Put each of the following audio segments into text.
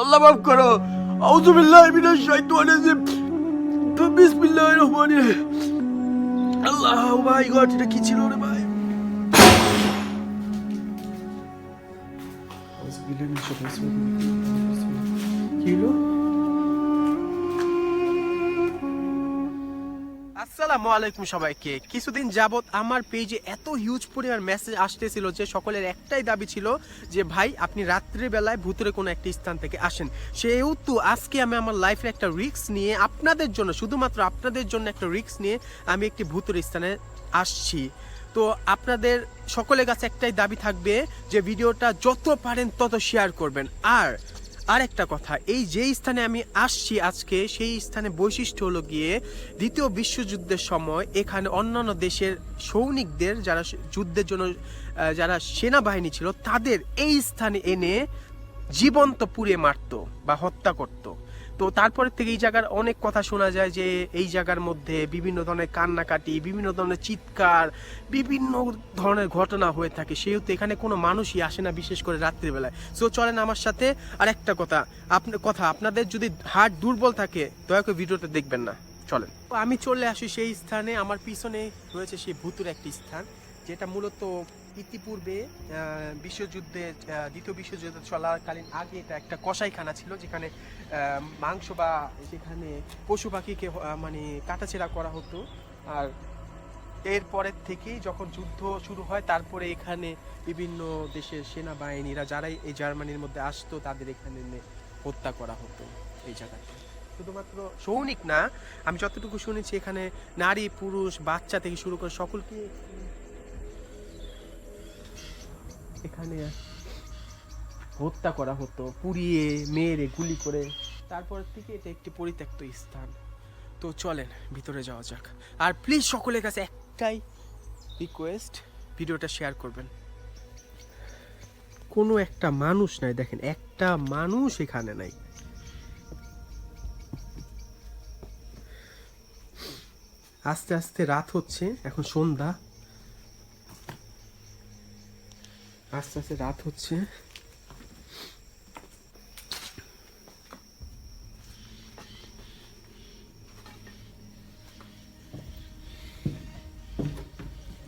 আল্লাহ মাফ করো। আউযুবিল্লাহি মিনাশ শাইতানির রাজিম। বিসমিল্লাহির রহমানির রহিম। আল্লাহ মাই গড এটা কি ছিল রে ভাই? কি হলো? আসসালামু আলাইকুম সবাইকে। কিছুদিন যাবত আমার পেজে এত হিউজ পরিমাণ মেসেজ আসতেছিল যে সকলের একটাই দাবি ছিল যে, ভাই, আপনি রাত্রিবেলায় ভূতের কোনো একটি স্থান থেকে আসেন। সেহেতু আজকে আমি আমার লাইফের একটা রিস্ক নিয়ে আপনাদের জন্য, শুধুমাত্র আপনাদের জন্য একটা রিস্ক নিয়ে আমি একটি ভূতের স্থানে আসছি। তো আপনাদের সকলের কাছে একটাই দাবি থাকবে যে, ভিডিওটা যত পারেন তত শেয়ার করবেন। আর আরেকটা কথা, এই যে স্থানে আমি আসছি আজকে, সেই স্থানে বৈশিষ্ট্য হলো গিয়ে দ্বিতীয় বিশ্বযুদ্ধের সময় এখানে অন্যান্য দেশের সৈনিকদের যারা যুদ্ধের জন্য যারা সেনাবাহিনী ছিল, তাদের এই স্থানে এনে জীবন্ত পুড়ে মারত বা হত্যা করত। তো তারপরে থেকে এই জায়গার অনেক কথা শোনা যায় যে এই জায়গার মধ্যে বিভিন্ন ধরনের কান্নাকাটি, বিভিন্ন ধরনের চিৎকার, বিভিন্ন ধরনের ঘটনা হয়ে থাকে। সেহেতু এখানে কোনো মানুষই আসে না বিশেষ করে রাত্রিবেলায়। সো চলেন আমার সাথে আর একটা কথা। আপনার কথা, আপনাদের যদি হার্ট দুর্বল থাকে, দয়া করে ভিডিওটা দেখবেন না। চলেন। আমি চলে আসি সেই স্থানে, আমার পিছনে রয়েছে সেই ভূতুর একটি স্থান, যেটা মূলত ইতিপূর্বে বিশ্বযুদ্ধে দ্বিতীয় বিশ্বযুদ্ধ চলাকালীন আগে এটা একটা কসাইখানা ছিল, যেখানে মাংস বা যেখানে পশু পাখিকে মানে কাটাছেড়া করা হতো। আর এরপরের থেকেই যখন যুদ্ধ শুরু হয়, তারপরে এখানে বিভিন্ন দেশের সেনাবাহিনীরা, যারাই এই জার্মানির মধ্যে আসতো, তাদের এখানে হত্যা করা হতো এই জায়গাতে শুধুমাত্র সৈনিক না, আমি যতটুকু শুনেছি, এখানে নারী, পুরুষ, বাচ্চা থেকে শুরু করে সকলকে এখানে হত্যা করা হতো, পুড়িয়ে মেরে, গুলি করে। তারপর থেকে এটা একটি পরিত্যক্ত স্থান। তো চলেন, ভিতরে যাওয়া যাক। আর প্লিজ সকলের কাছে একটাই রিকোয়েস্ট ভিডিওটা শেয়ার করবেন। কোনো একটা মানুষ নাই, দেখেন, একটা মানুষ এখানে নাই। আস্তে আস্তে রাত হচ্ছে, এখন সন্ধ্যা। আস্তে আস্তে রাত হচ্ছে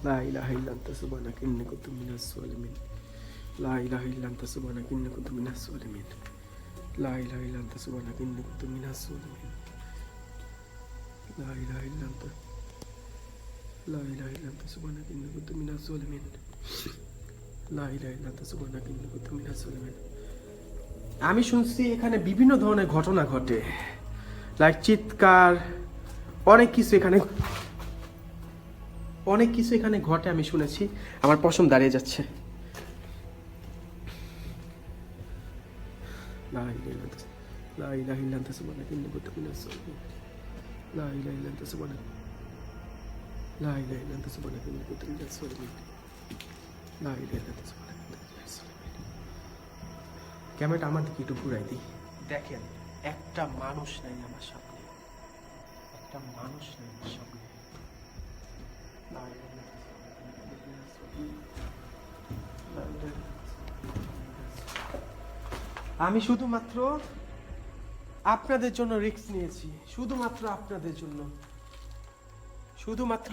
لا إله إلا أنت سبحانك إني كنت من الظالمين لا إله إلا أنت سبحانك إني كنت من الظالمين لا إله إلا أنت سبحانك إني كنت من الظالمين لا إله إلا أنت لا إله إلا أنت سبحانك إني كنت من الظالمين আমি শুনছি এখানে বিভিন্ন ধরনের ঘটনা ঘটে। লাইক চিৎকার, অনেক কিছু এখানে, অনেক কিছু এখানে ঘটে আমি শুনেছি। আমার পশম দাঁড়িয়ে যাচ্ছে। لا না ক্যামেরাটা আমার দিকে একটু ঘুরাই দিই দেখেন, একটা মানুষ নেই আমার একটা মানুষ নেই আমার আমি শুধুমাত্র আপনাদের জন্য রিস্ক নিয়েছি। শুধুমাত্র আপনাদের জন্য। শুধুমাত্র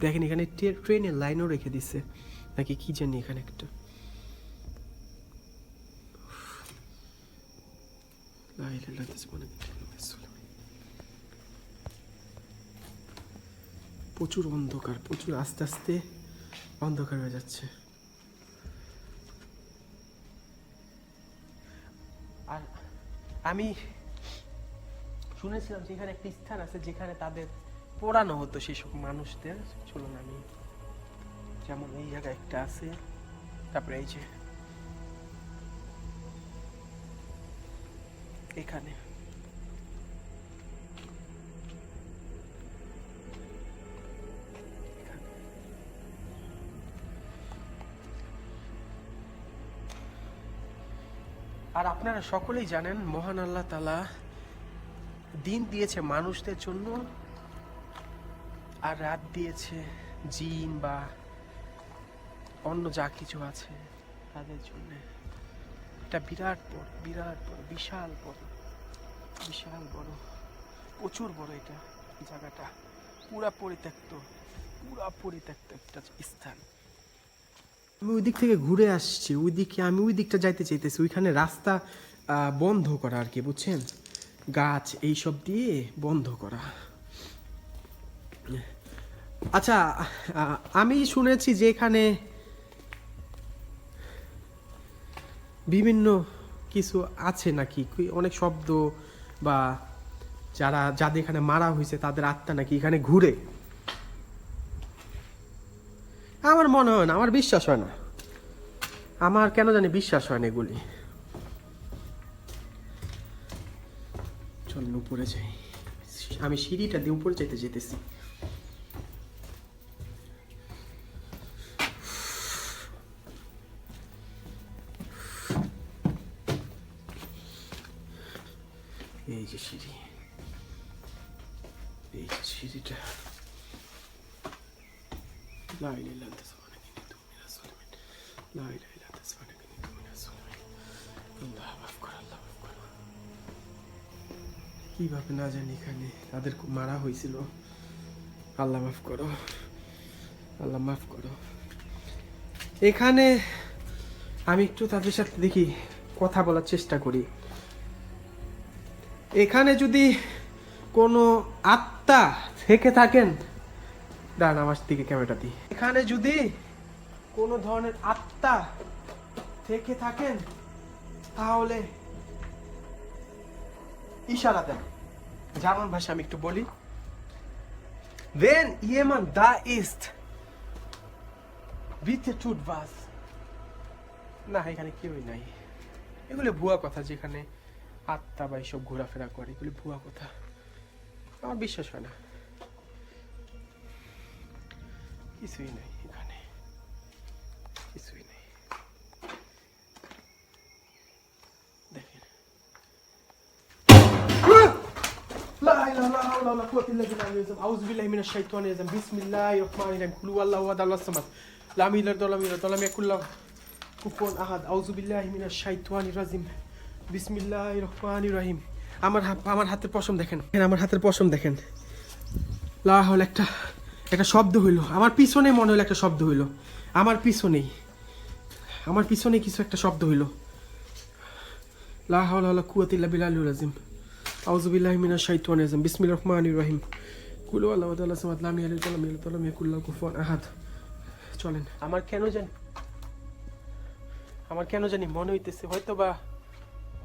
দেখেন এখানে ট্রে- ট্রেনের লাইনও রেখে দিছে নাকি কি জানি এখানে একটা। প্রচুর অন্ধকার, প্রচুর আস্তে আস্তে অন্ধকার হয়ে যাচ্ছে আর আমি শুনেছিলাম যে এখানে একটি স্থান আছে যেখানে তাদের পোড়ানো হতো সেসব মানুষদের চলুন আমি যেমন এই জায়গায় একটা আছে, তারপরে এই যে এখানে। আর আপনারা সকলেই জানেন, মহান আল্লাহ তালা দিন দিয়েছে মানুষদের জন্য আর রাত দিয়েছে, জিন বা অন্য যা কিছু আছে তাদের জন্য। এটা বিরাট বড় বিরাট বড়, বিশাল বড় বিশাল বড়, প্রচুর বড় এটা জায়গাটা। পুরা পরিত্যক্ত পুরা পরিত্যক্ত একটা স্থান। আমি ওই দিক থেকে ঘুরে আসছি ওই দিকে আমি ওই দিকটা যাইতে চাইতেছি, ওইখানে রাস্তা বন্ধ করা আর কি, বুঝছেন? গাছ এইসব দিয়ে বন্ধ করা। আচ্ছা আমি শুনেছি যে এখানে বিভিন্ন কিছু আছে নাকি? অনেক শব্দ বা যারা, যাদের এখানে মারা হয়েছে, তাদের আত্মা নাকি এখানে ঘুরে? আমার মনে হয় না, আমার বিশ্বাস হয় না। আমার কেন জানি বিশ্বাস হয় না এগুলি। চলেন উপরে যাই। আমি সিঁড়িটা দিয়ে উপরে যেতে যেতেছি। এই যে সিঁড়ি এই যে সিঁড়িটা লাইলে না জানি এখানে তাদের মারা হয়েছিল। আল্লাহ, মাফ করো। আল্লাহ, মাফ করো। এখানে আমি একটু তাদের সাথে দেখি, কথা বলার চেষ্টা করি। এখানে যদি কোনো আত্মা থেকে থাকেন দাঁড়ান আমার দিকে ক্যামেরাটা দিই এখানে যদি কোনো ধরনের আত্মা থেকে থাকেন তাহলে ইশারা দেন। জার্মান ভাষা আমি একটু বলি। Wenn jemand da ist, bitte tut was. না এখানে কেউই নাই। এগুলো ভুয়া কথা যেখানে আত্মা বা এইসব ঘোরাফেরা করে, এগুলি ভুয়া কথা। আমার বিশ্বাস হয় না। কিছুই নেই এখানে। কিছুই নেই। দেখেন। কুপন আহাদ আউজুবিল্লাহ রাজিম। বিসমিল্লাহির রহমানির রহিম আমার আমার হাতের পশম দেখেন। আমার হাতের পশম দেখেন। লা হল একটা একটা শব্দ হইল। আমার পিছনে মনে হলো একটা শব্দ হইল। আমার পিছনেই। আমার পিছনে কিছু একটা শব্দ হইল। লা হাওলা ওয়ালা কুওয়াতা ইল্লা বিল্লাহিল রাজিম আউযু বিল্লাহি মিনাশ শাইতানির রাজিম। বিসমিল্লাহির রহমানির রহিম কুল আল্লাহু তাআলা সামাদ। লাম ইয়ালিদ ওয়া লাম ইউলাদ ওয়া লাম ইয়াকুল লাহু কুফুয়ান আহাদ। চলেন। আমার কেন জানি আমার কেন জানি মনে হইতেছে হয়তো বা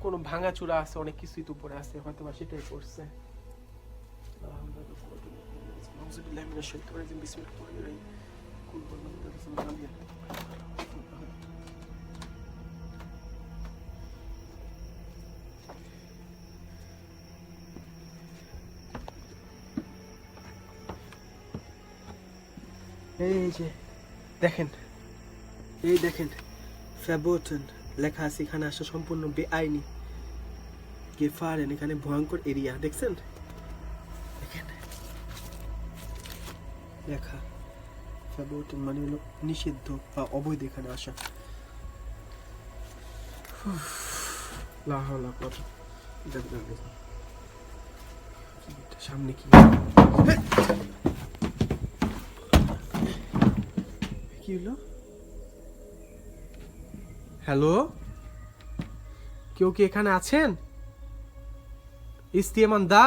কোনো ভাঙাচুরা আছে, অনেক কিছুই তো উপরে আছে হয়তো বা সেটাই করছে। এই যে, দেখেন, এই দেখেন, ফ্যাবোটন লেখা আছে, এখানে আসা সম্পূর্ণ বেআইনি। গেফারেন এখানে ভয়ঙ্কর এরিয়া দেখছেন? লেখা ফ্যাবোটন মানে হলো নিষিদ্ধ বা অবৈধ এখানে আসা। সামনে কি? কি হলো? হ্যালো? কেউ কি এখানে আছেন? İsteyemanda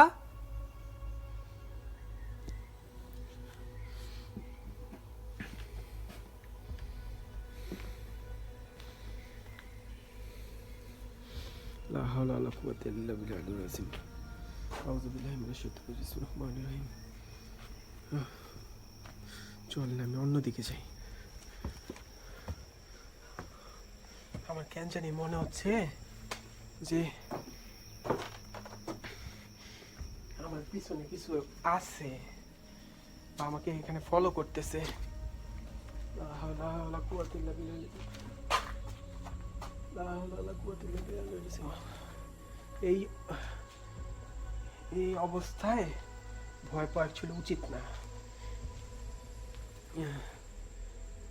لا حول ولا قوة إلا بالله العظيم أعوذ بالله من الشيطان الرجيم بسم الله الرحمن الرحيم চল না আমি অন্যদিকে যাই আমার কেন জানি মনে হচ্ছে যে পিছনে কিছু আছে আমাকে এখানে ফলো করতেছে। এই এই অবস্থায় ভয় পাওয়া ছিল উচিত না।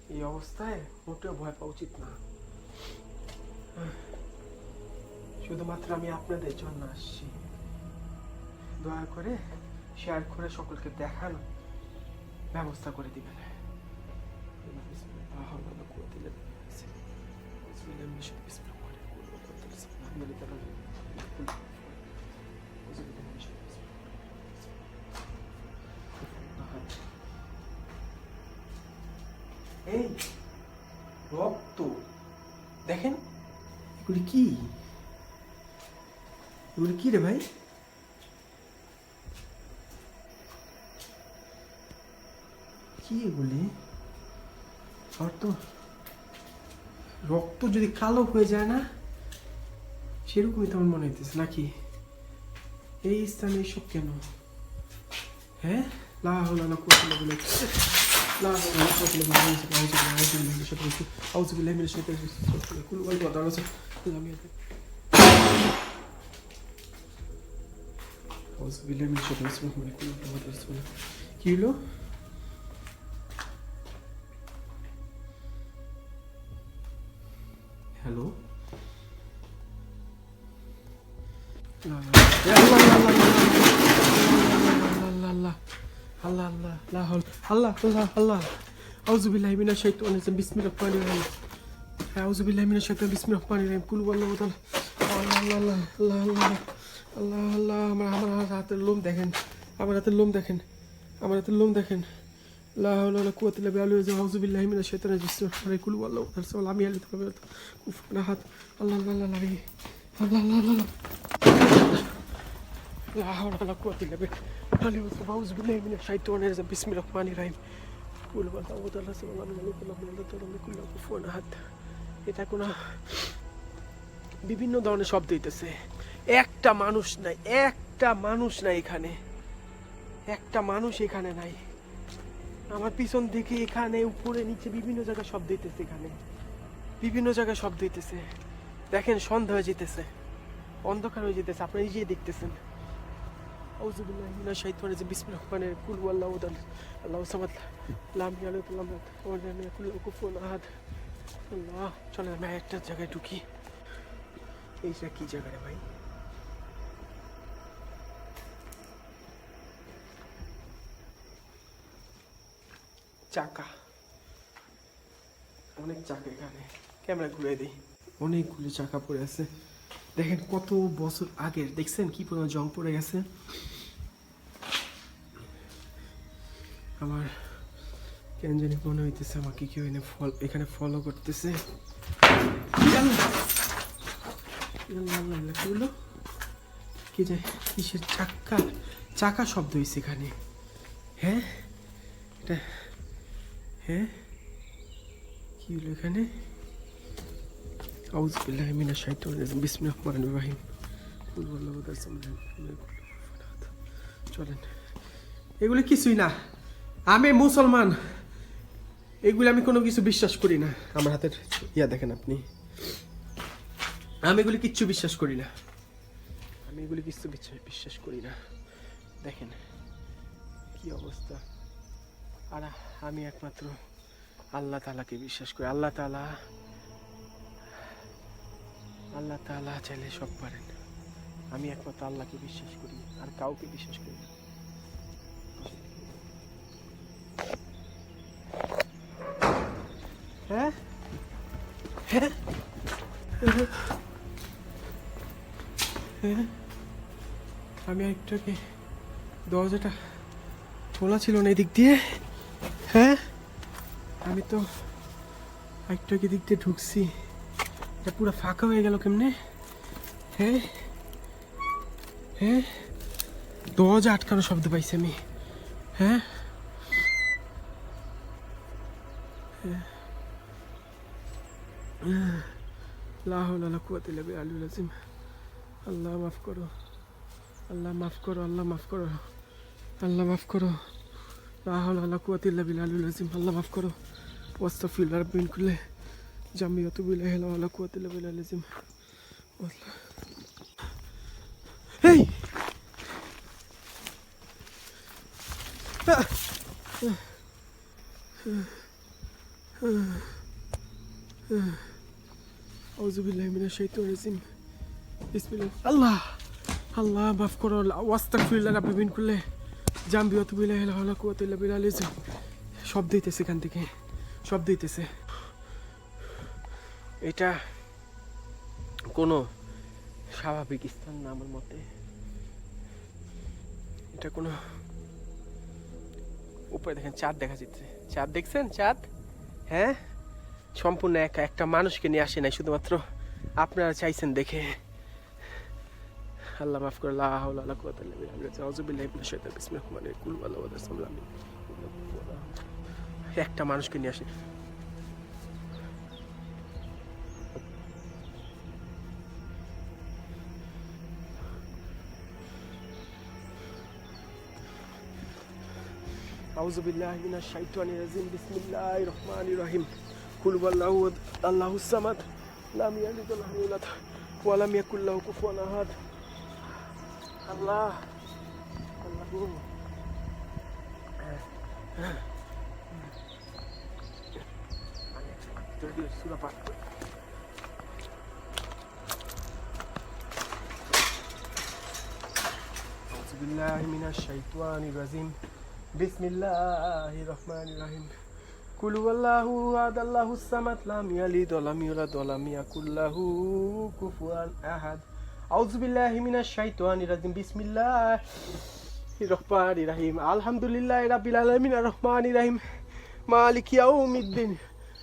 এই অবস্থায় মোটেও ভয় পাওয়া উচিত না। শুধুমাত্র আমি আপনাদের জন্য আসছি। দয়া করে শেয়ার করে সকলকে দেখানো ব্যবস্থা করে দিবেন। এই রক্ত, দেখেন, এগুলি কি? এগুলি কি রে ভাই? কি এগুলি আর তো রক্ত যদি কালো হয়ে যায় না সেরকমই তো আমার মনে হইতেছে নাকি এই স্থানে এসব কেন হ্যাঁ লা হাওলা ওয়ালা কুওয়াতা ইল্লা হ্যালো আল্লাহ আল্লাহ আল্লাহ আল্লাহ আল্লাহ আল্লাহ আউযু বিল্লাহি মিনাশ শাইতানির রাজিম বিসমিল্লাহির রহমানির রহিম আউযু বিল্লাহি মিনাশ শাইতানির বিসমিল্লাহির রহমানির রহিম কুল ওয়াল্লাহু তাআলা আল্লাহ আল্লাহ আল্লাহ আল্লাহ আল্লাহ আল্লাহ আমার আমার হাতের লোম দেখেন আমার হাতের লোম দেখেন আমার হাতের লোম দেখেন লা হাওলা ওয়ালা কুওয়াতা ইল্লা বিল্লাহ আউযু বিল্লাহি মিনাশ শাইতানির রাজিম বিসমিল্লাহির রহমানির রহিম কুল ওয়াল্লাহু তাআলা আমি আলি তাআলা কুফনা হাত আল্লাহ আল্লাহ আল্লাহ আল্লাহ আল্লাহ আল্লাহ আল্লাহ لا حول ولا قوة إلا بالله علي وسلم أعوذ بالله من الشيطان الرجيم بسم الله الرحمن الرحيم قول والله أعوذ بالله سبحانه الله من الملك الله من الله تعالى من كل كفوا أحد এটা কোনো বিভিন্ন ধরনের শব্দ হইতেছে একটা মানুষ নাই একটা মানুষ নাই এখানে একটা মানুষ এখানে নাই আমার পিছন দিকে এখানে, উপরে, নিচে বিভিন্ন জায়গায় শব্দ হইতেছে এখানে। বিভিন্ন জায়গায় শব্দ হইতেছে। দেখেন, সন্ধ্যা হয়ে যেতেছে অন্ধকার হয়ে যেতেছে আপনি নিজেই দেখতেছেন। চলে একটা জায়গায় ঢুকি। এইটা কি জায়গা রে ভাই? চাকা। অনেক চাকা এখানে। ক্যামেরা ঘুরে দিই। অনেকগুলো চাকা পড়ে আছে। দেখেন কত বছর আগের দেখছেন কি পরিমাণ জং পড়ে গেছে? আমার কেন জানি মনে হইতেছে আমাকে কেউ এনে ফল, এখানে ফলো করতেছে। কি যে কিসের চাক্কা চাকা শব্দ হয়েছে এখানে। হ্যাঁ? এটা হ্যাঁ? কি হলো এখানে? আউজ মিনা শাইতুর বিসমিল্লাহ রহমান রহিম। চলেন। এগুলো কিছুই না। আমি মুসলমান। এগুলো আমি কোনো কিছু বিশ্বাস করি না। আমার হাতের ইয়া দেখেন আপনি। আমি এগুলি কিচ্ছু বিশ্বাস করি না। আমি এগুলি কিছু বিশ্বাস করি না। দেখেন। কি অবস্থা? আর আমি একমাত্র আল্লাহ তালাকে বিশ্বাস করি। আল্লাহ তালা আল্লাহ তাআলা চাইলে সব পারেন। আমি একমাত্র আল্লাহকে বিশ্বাস করি, আর কাউকে বিশ্বাস করি না। হ্যাঁ? হ্যাঁ? হ্যাঁ? আমি একটাকে দরজাটা খোলা ছিল না এদিক দিয়ে। আমি তো একটাকে দিক দিয়ে ঢুকছি। এটা পুরো ফাঁকা হয়ে গেল কেমনে? হ্যাঁ হ্যাঁ দরজা আটকানো শব্দ পাইছি আমি। হ্যাঁ লা হাওলা ওয়ালা কুওয়াতা ইল্লা বিল্লাহ আল্লাহ মাফ করো। আল্লাহ মাফ করো, আল্লাহ মাফ করো। আল্লাহ মাফ করো। বিলালুল আজিম আল্লাহ মাফ করো। ওয়াস্তাফিল রাব্বিন কুল্লে জামিয়াতু বিল্লাহি আল্লাহ কুয়াতিল্লা বিলাল আজিম এই! আউযু বিল্লাহি মিনাশ শাইতানির রাজিম। বিসমিল্লাহ। আল্লাহ! আল্লাহ, মাফ করো ওয়াস্তাগফিরুল্লাহ রাব্বি কুল্লি জামবি ওয়া তুবু ইলাইহি ওয়া লা কুওয়াতা ইল্লা বিল্লাহ শব্দ হইতেছে এখান থেকে। শব্দ হইতেছে এটা কোনো স্বাভাবিক স্থান না আমার মতে। এটা কোনো উপরে দেখেন, চাঁদ দেখা যাচ্ছে। চাঁদ দেখছেন? চাঁদ? হ্যাঁ? সম্পূর্ণ একা, একটা মানুষকে নিয়ে আসে নাই, শুধুমাত্র আপনারা চাইছেন দেখে। আল্লাহ মাফ করে আল্লাহ আল্লাহ কুওয়াতা ইল্লা বিল্লাহ। আমরা আউযু বিল্লাহি মিনাশ শাইতানির বিসমিল্লাহির রহমানির রহিম। কুল আহাদ সাল্লাম একটা মানুষকে নিয়ে আসে। আউযু বিল্লাহি মিনাশ শাইতানির রাজিম, বিসমিল্লাহির রহমানির রহিম। কুল ওয়াল্লাহু আহাদ আল্লাহুস সামাদ, লাম ইয়ালিদ ওয়া লাম ইউলাদ ওয়া লাম ইয়াকুল লাহু কুফুয়ান আহাদ। সূরা পাঠ কর। أعوذ بالله من الشيطان الرجيم بسم الله الرحمن الرحيم قل هو الله احد الله الصمد لم يلد ولم يولد ولم يكن له كفوا احد اعوذ بالله من الشيطان الرجيم بسم الله الرحمن الرحيم الحمد لله رب العالمين الرحمن الرحيم مالك يوم الدين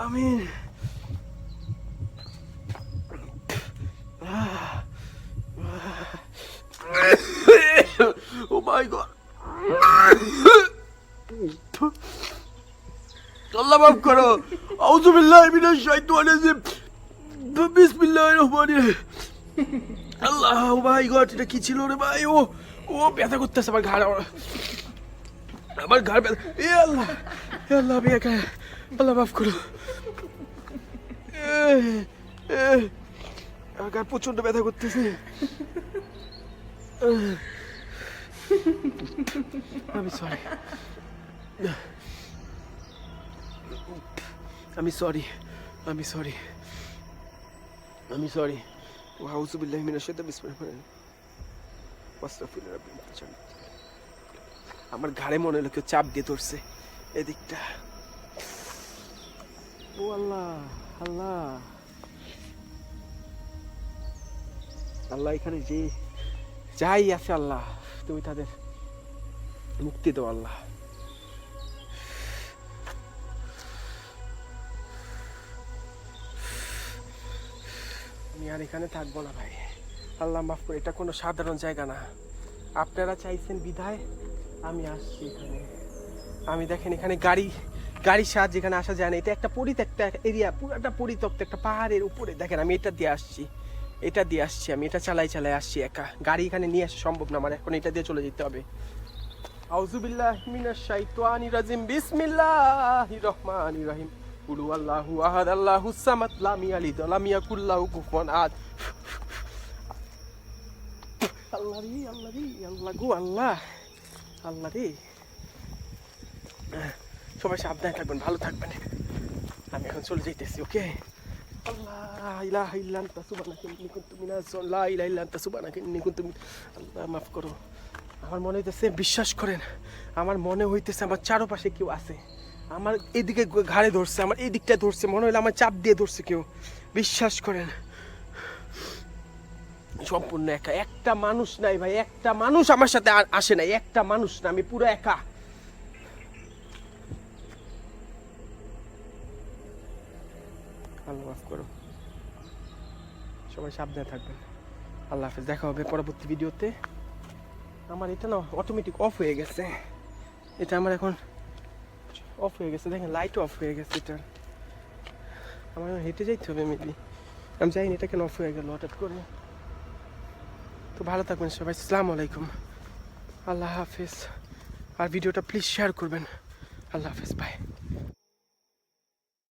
I mean, oh my god! Allah maaf karo. Auzu billahi min ash-shaytan azim. Bismillahi meu Deus! Allah, oh my god, ita kichi lo re bhai o. O pyaasa kutta sabar ghara. Sabar ghara pyaasa. Ya Allah, ya Allah, bhai? আল্লাহ মাফ করো আমার প্রচণ্ড ব্যথা করতেছে আমি sorry আমি sorry আমি sorry আমি সরি আউযু বিল্লাহি মিনাশ শাইতানির বিসমিল্লাহির ওয়াস্তাগফিরু রাব্বি আমার ঘাড়ে মনে হলো কেউ চাপ দিয়ে ধরছে এদিকটা আল্লাহ আল্লাহ আল্লাহ এখানে যে যাই আছে আল্লাহ, তুমি তাদের মুক্তি দাও আল্লাহ। আমি আর এখানে থাকব না ভাই। আল্লাহ মাফ করে, এটা কোনো সাধারণ জায়গা না। আপনারা চাইছেন বিধায় আমি আসছি এখানে। আমি দেখেন এখানে গাড়ি গাড়ির সাহায্যে এখানে আসা যায় না, এটা একটা পরিত্যক্ত এরিয়া পুরোটা পরিত্যক্ত, একটা পাহাড়ের উপরে। দেখেন, আমি এটা দিয়ে আসছি, এটা দিয়ে আসছি আমি, এটা চালাই চালাই আসছি একা। গাড়ি এখানে নিয়ে আসা সম্ভব না, আমার এখন এটা দিয়ে চলে যেতে হবে। আউজুবিল্লাহ মিনাশ শাইতানির রাজিম, বিসমিল্লাহির রহমানির রহিম। কুলু আল্লাহু আহাদ, আল্লাহু সামাদ, লাম ওয়া লাম ইয়াকুল লাহু কুফুয়ান আহাদ। আল্লাহ রে আল্লাহ রে, আল্লাহ গো, আল্লাহ আল্লাহ রে। সবাই সাবধানে থাকবেন, ভালো থাকবেন। আমি এখন চলে যাইতেছি, ওকে? আল্লাহ মাফ করো। আমার মনে হইতেছে, বিশ্বাস করেন, আমার মনে হইতেছে আমার চারপাশে কেউ আছে। আমার এদিকে ঘাড়ে ধরছে, আমার এই দিকটা ধরছে, মনে হইল আমার চাপ দিয়ে ধরছে কেউ। বিশ্বাস করেন। সম্পূর্ণ একা। একটা মানুষ নাই ভাই, একটা মানুষ আমার সাথে আসে নাই, একটা মানুষ না, আমি পুরো একা আল্লাহ মাফ করো। সবাই সাবধানে থাকবেন। আল্লাহ হাফেজ, দেখা হবে পরবর্তী ভিডিওতে। আমার এটা না অটোমেটিক অফ হয়ে গেছে। এটা আমার এখন অফ হয়ে গেছে। দেখেন লাইট অফ হয়ে গেছে এটা। আমার হেঁটে যাইতে হবে মেবি আমি জানি এটা কেন অফ হয়ে গেল হঠাৎ করে। তো ভালো থাকবেন সবাই। আসসালামু আলাইকুম। আল্লাহ হাফেজ। আর ভিডিওটা প্লিজ শেয়ার করবেন। আল্লাহ হাফেজ বাই